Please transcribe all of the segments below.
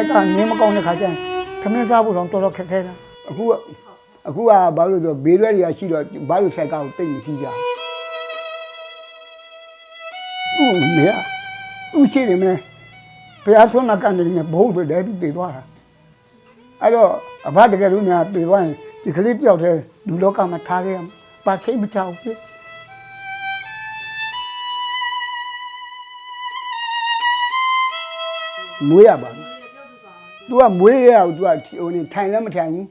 က်ကနေမကောင်းတဲ့ခါကျရင်ခမင်းစားဖို့တော့တော်တော်ခက်ခဲတာအခုကအခုကဘာလို့လဲဆိုတော့ဘေးရွက်တွေကရှိတော့ဘာလို့ဆိုင်ကားကိုတိတ်မရှိကြဘူးဦးမေဦးရှိတယ်မဲဘုရားသွန်းနာကနေနဲ့ဘုံတွေလည်းပြီးသွားတာအဲ့တော့အဘတကယ်လို့များပြေသွားရင်ဒီကလေးပြောက်တဲ့လူလောကမှာထားခဲ့ရမှာပါစိတ်မချဘူးပြမွေးရပါဘူး तू ကမွေးရအောင် तू ကဟိုနေထိုင်လည်းမထိုင်ဘူး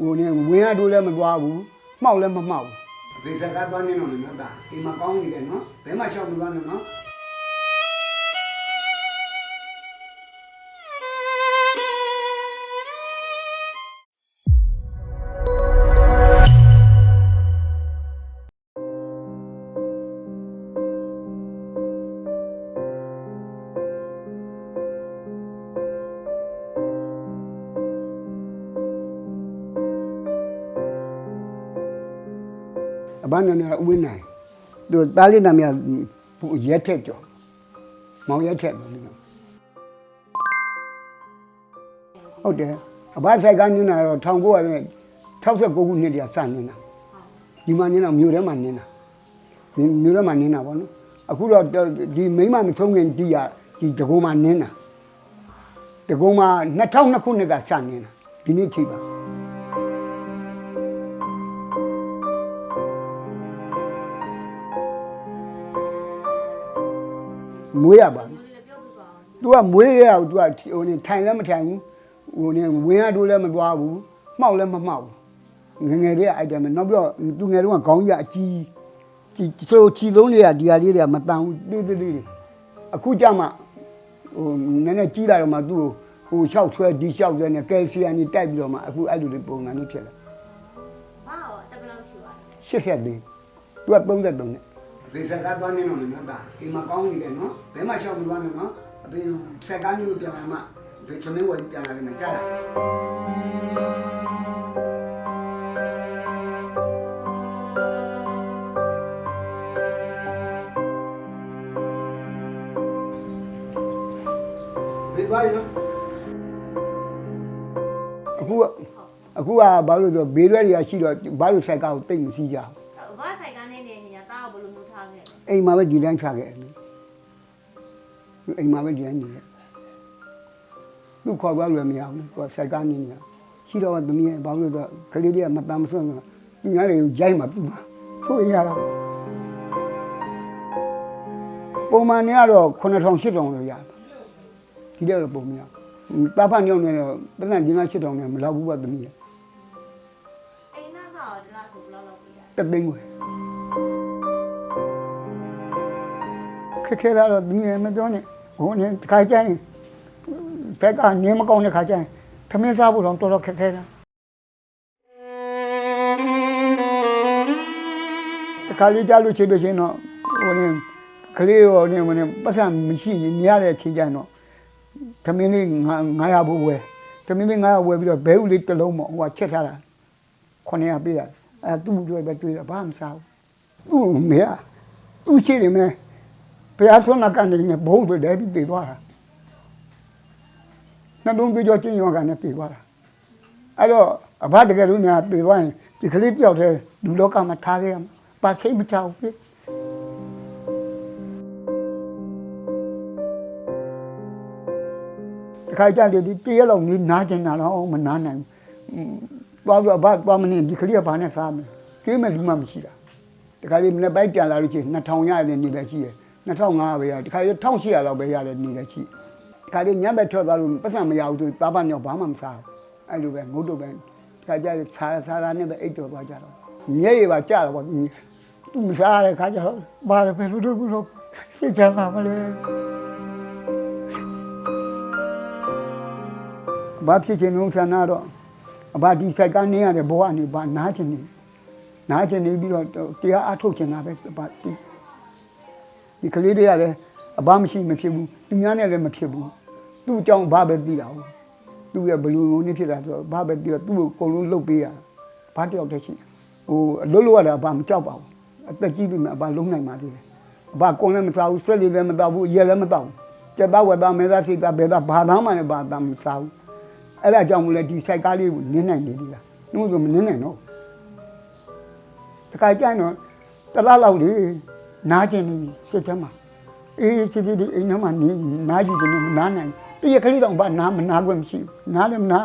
ဟိုနေဝင်ရတို့လည်းမသွားဘူးမှောက်လည်းမမှောက်ဘူးဒီစကားသွားနေတော့လည်းတာအိမ်မှာကောင်းနေတယ်နော်ဘယ်မှာရှောက်မသွားနဲ့နော် ဘနာနဲ့ဥဝင်းနိုင်သူတားလေးနာမည်ရက်ထက်ကြော်မောင်ရက်ထက်လို့ပြောဟုတ်တယ်အဘဆိုင်ကညနာတော့1969ခုနှစ်တည်းစနေတာဒီမှာနေတာမြို့ထဲမှာနေတာဒီမြို့ထဲမှာနေတာဗောနော်အခုတော့ဒီမိမမဆုံးခင်တီးရဒီတကုံမှာနေတာတကုံမှာ2002ခုနှစ်ကစနေတာဒီနေ့ထိပါ မွေးရပါဘူး။ तू ကမွေးရအောင် तू ကဟိုနေထိုင်လည်းမထိုင်ဘူး။ဟိုနေဝင်ရတို့လည်းမသွားဘူး။မှောက်လည်းမမှောက်ဘူး။ငယ်ငယ်လေးကအဲ့တည်းနောက်ပြီးတော့ तू ငယ်တုန်းကခေါင်းကြီးကအကြီးကြီးဆိုချီလုံးလေးကဒီဟာလေးတွေကမတန်ဘူးတေးသေးလေးတွေ။အခုကြမှာဟိုနည်းနည်းကြီးလာတော့မှ तू ဟိုလျှောက်ဆွဲဒီလျှောက်ဆွဲနဲ့ကယ်ဆီယမ်ကြီးတိုက်ပြီးတော့မှအခုအဲ့လိုလေးပုံစံလေးဖြစ်လာ ဘာရောတက်ဘယ်လောက်ရှိပါလဲ 84 तू က33နဲ့ ဒီစကားသွားနေတော့လည်းနော်တာအိမ်မှာကောင်းနေတယ်နော်ဘယ်မှာလျှောက်မသွားနဲ့နော်အပြင်စကားမျိုးပြန်လာမှဒီသမင်းဝယ်ပြန်လာတယ်မကြလားဘေးပါရနော်အခုကအခုကဘာလို့လဲဆိုတော့ဘေးရွက်တွေကရှိတော့ဘာလို့ဆိုင်ကားကိုတိတ်မရှိကြဘူး ဘာဆိုင်ကနေနေညာတားကိုဘယ်လိုမျိုးထားခဲ့လဲအိမ်မှာပဲဒီတိုင်းချခဲ့တယ်လူအိမ်မှာပဲဒီတိုင်းနေတယ်လူခေါ်သွားလို့မရဘူးသူကဆိုင်ကားနေနေတာရှိတော့သမီးရဲ့ဘာလို့လဲဆိုတော့ကလေးတွေကမတမ်းမဆွမ်းတော့သူများတွေကိုရိုက်မှပြမှာဆိုရင်ရတော့ပုံမှန်နေကတော့9000 8000လို့ရတယ်ဒီတော့ပုံမရတာဖတ်ညောင်းနေတော့တနင်္ဂနွေ8000နဲ့မလောက်ဘူးပါသမီးရဲ့အိမ်နာကရောဒီလားဆိုဘယ်လောက်လောက်ပြရတသိန်းဝယ်ခ ခဲလာတော့ဒီနေ့မပြောနဲ့ဟိုနေတခါကျရင်တက်ကနေမကောင်းတဲ့ခါကျရင်သမင်းစားဖို့တော့တော်တော်ခက်ခဲတာတခါလေးကြားလို့ချင်လို့ချင်းတော့ဟိုနေကလေးရောနေမနေပတ်စံမရှိရင်နေရတဲ့အချိန်ကျရင်တော့သမင်းလေး900ဘူးဝယ်သမင်းလေး900ဝယ်ပြီးတော့ဘဲဥလေးတစ်လုံးပေါ့ဟိုကချက်ထားတာခုနှစ်ရပေးရတယ်အဲသူ့တွေပဲတွေ့တာဘာမှမစားဘူးသူ့မေကသူ့ရှိတယ်မဲ ဘုရားသွန်းနာကနေနဲ့ဘုံတွေလည်းပြီးပြေသွားတာနှလုံးသွေးကြောကျင်းရောကနေပြေသွားတာအဲ့တော့အဘတကယ်လို့များပြေသွားရင်ဒီကလေးပြောက်တဲ့လူလောကမှာထားခဲ့ရမှာပါစိတ်မချဘူးပြတခါကြလေဒီတရက်လောက်နေနားကျင်တာတော့မနားနိုင်ဘူးသွားပြီးတော့ဘာသွားမနေဒီကလေးကဘာနဲ့စားမလဲတွေးမဲ့လူမှမရှိတာတခါလေးမနေ့ပိုင်းပြန်လာလို့ရှိရင်2000ရတဲ့နေလည်းရှိတယ် 2500ပဲရတခါလေး1800လောက်ပဲရတဲ့နေလည်းရှိတခါလေးညဘက်ထွက်သွားလို့ပတ်စံမရဘူးသူသားပါညောဘာမှမစားဘူးအဲ့လိုပဲငုတ်တော့ပဲတခါကျစားစားတာနဲ့ပဲအိတ်တော်သွားကြတော့မျက်ရည်ပါကြတော့သူမစားတဲ့ခါကျတော့ဘာလဲပဲလို့လို့လို့စိတ်ချမ်းသာမလဲဘာဖြစ်ချင်လို့ဆန္ဒတော့အဘဒီစိုက်ကနေရတဲ့ဘဝနေဘာနားချင်နေနားချင်နေပြီးတော့တရားအထုတ်ချင်တာပဲအဘ ဒီဒီကလေးတွေကလည်းအဘမရှိမဖြစ်ဘူးသူများနဲ့လည်းမဖြစ်ဘူးသူ့အကြောင်းဘာပဲသိတာဟုတ်သူ့ရဲ့ဘလူးနေဖြစ်တာဆိုတော့ဘာပဲသိတော့သူ့ကိုအကုန်လုံးလှုပ်ပေးရဘာတယောက်တည်းရှိဟိုအလွတ်လို့ရတာအဘမကြောက်ပါဘူးအသက်ကြီးပြီမှအဘလုံးနိုင်ပါသေးတယ်အဘကွန်လည်းမစားဘူးဆက်လေးလည်းမတော့ဘူးရဲလည်းမတော့ဘူးကျက်သားဝက်သားမဲသားစိတ်သားဘဲသားဘာသားမှလည်းဘာသားမစားဘူးအဲ့ဒါကြောင့်မလဲဒီစိုက်ကားလေးကိုနင်းနိုင်နေသေးလားနှုတ်ဆိုမနင်းနိုင်တော့တခါကျရင်တော့တလားလောက်လေ နားကျင်နေပြီစိတ်ထဲမှာအေးချစ်ချစ်ဒီအိမ်ထဲမှာနေနားကြည့်တယ်မနားနိုင်တရခလေးတော့ဘာနားမနာခွင့်မရှိဘူးနားလည်းမနာ